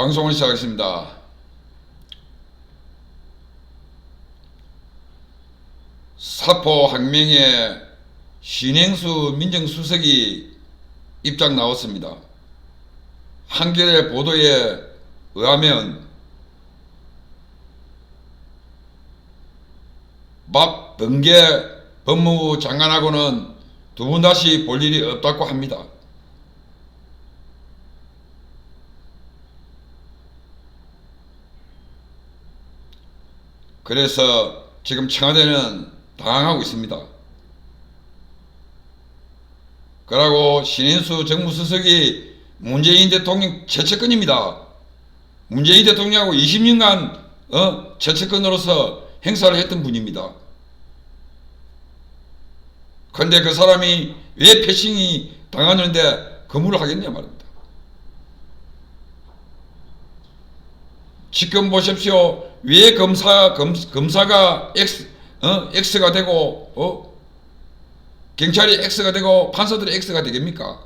방송을 시작하겠습니다. 사포 항명의 신행수 민정수석이 입장 나왔습니다. 한겨레 보도에 의하면 박 번개 법무부 장관하고는 두 분 다시 볼 일이 없다고 합니다. 그래서 지금 청와대는 당황하고 있습니다. 그러고 신인수 정무수석이 문재인 대통령 최측근입니다. 문재인 대통령하고 20년간 어? 최측근으로서 행사를 했던 분입니다. 그런데 그 사람이 왜 패싱이 당하는데 근무를 하겠냐 말입니다. 지금 보십시오. 왜 검사 검, 검사가 X 어 X가 되고 어 경찰이 X가 되고 판사들이 X가 되겠습니까?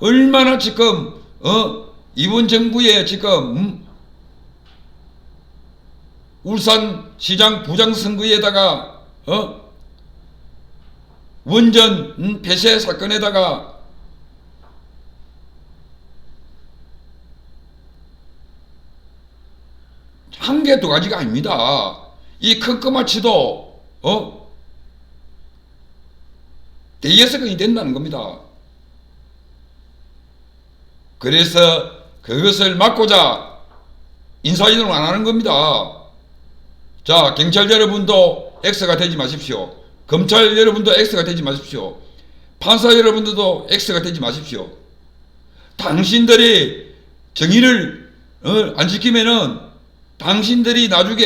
얼마나 지금 어 이번 정부의 지금 음? 울산 시장 부장 선거에다가 어 원전 음, 폐쇄 사건에다가 한 개 두 가지가 아닙니다. 이 큼큼마치도 어 대여섯 건이 된다는 겁니다. 그래서 그것을 막고자 인사이동을 안 하는 겁니다. 자, 경찰 여러분도 X가 되지 마십시오. 검찰 여러분도 X가 되지 마십시오. 판사 여러분들도 X가 되지 마십시오. 당신들이 정의를 어, 안 지키면은 당신들이 나중에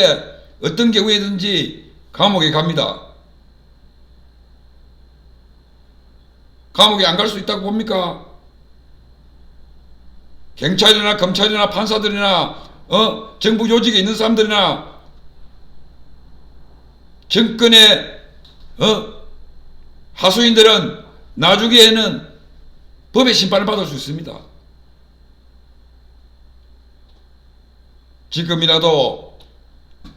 어떤 경우에든지 감옥에 갑니다. 감옥에 안 갈 수 있다고 봅니까? 경찰이나 검찰이나 판사들이나 어 정부 요직에 있는 사람들이나 정권의 어 하수인들은 나중에는 법의 심판을 받을 수 있습니다. 지금이라도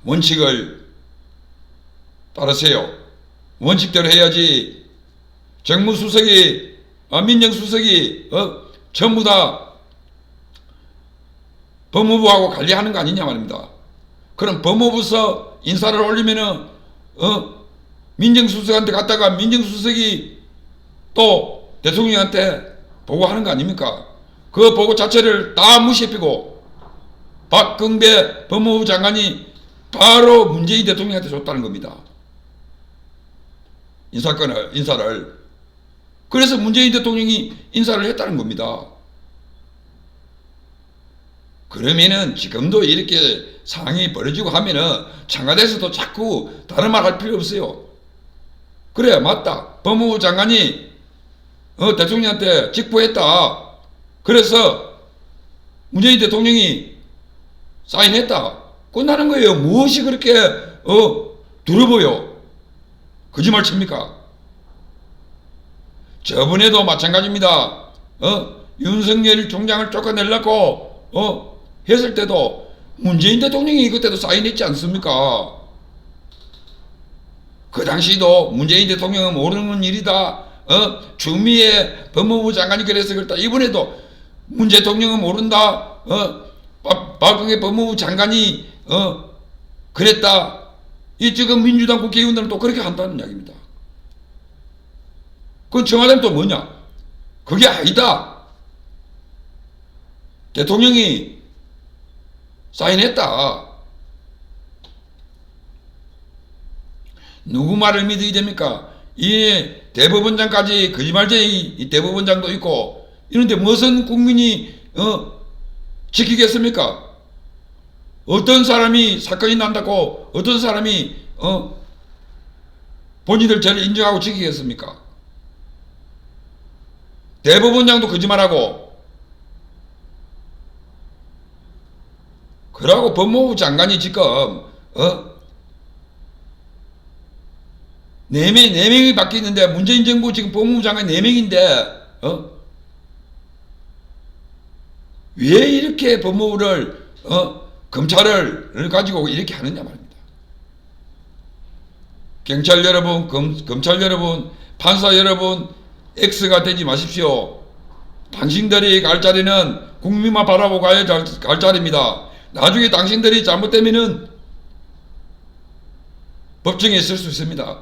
원칙을 따르세요. 원칙대로 해야지 정무수석이 아, 민정수석이 어, 전부 다 법무부하고 관리하는 거 아니냐 말입니다. 그럼 법무부서 인사를 올리면은 어 민정수석한테 갔다가 민정수석이 또 대통령한테 보고하는 거 아닙니까? 그 보고 자체를 다 무시해피고 박근배 법무부 장관이 바로 문재인 대통령한테 줬다는 겁니다. 인사권을 인사를 그래서 문재인 대통령이 인사를 했다는 겁니다. 그러면은 지금도 이렇게 상황이 벌어지고 하면은 청와대에서도 자꾸 다른 말 할 필요 없어요. 그래 맞다. 법무부 장관이 어, 대통령한테 직보했다. 그래서 문재인 대통령이 사인했다. 끝나는 거예요. 무엇이 그렇게 어, 두려워요? 거짓말 칩니까? 저번에도 마찬가지입니다. 어, 윤석열 총장을 쫓아내려고 어, 했을 때도 문재인 대통령이 그때도 사인했지 않습니까? 그 당시도 문재인 대통령은 모르는 일이다. 어? 주미의 법무부 장관이 그래서 그렇다. 이번에도 문 대통령은 모른다. 어? 박, 박근혜 법무부 장관이 어? 그랬다. 이 지금 민주당 국회의원들은 또 그렇게 한다는 이야기입니다. 그건 청와대는 또 뭐냐? 그게 아니다. 대통령이 사인했다. 누구 말을 믿어야 됩니까? 이 대법원장까지 거짓말쟁이 대법원장도 있고 이런데 무슨 국민이 어, 지키겠습니까? 어떤 사람이 사건이 난다고 어떤 사람이 어, 본인들 죄를 인정하고 지키겠습니까? 대법원장도 거짓말하고 그러고 법무부 장관이 지금 어? 네 명, 네 명이 바뀌는데 문재인 정부 지금 법무부 장관 네 명인데 어? 왜 이렇게 법무부를 어? 검찰을 가지고 이렇게 하느냐 말입니다. 경찰 여러분, 검, 검찰 여러분, 판사 여러분, X가 되지 마십시오. 당신들이 갈 자리는 국민만 바라보고 가야 잘- 갈 자리입니다. 나중에 당신들이 잘못되면은 법정에 있을 수 있습니다.